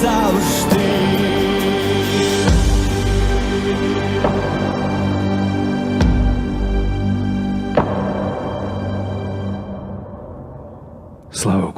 завжди. Слава Богу.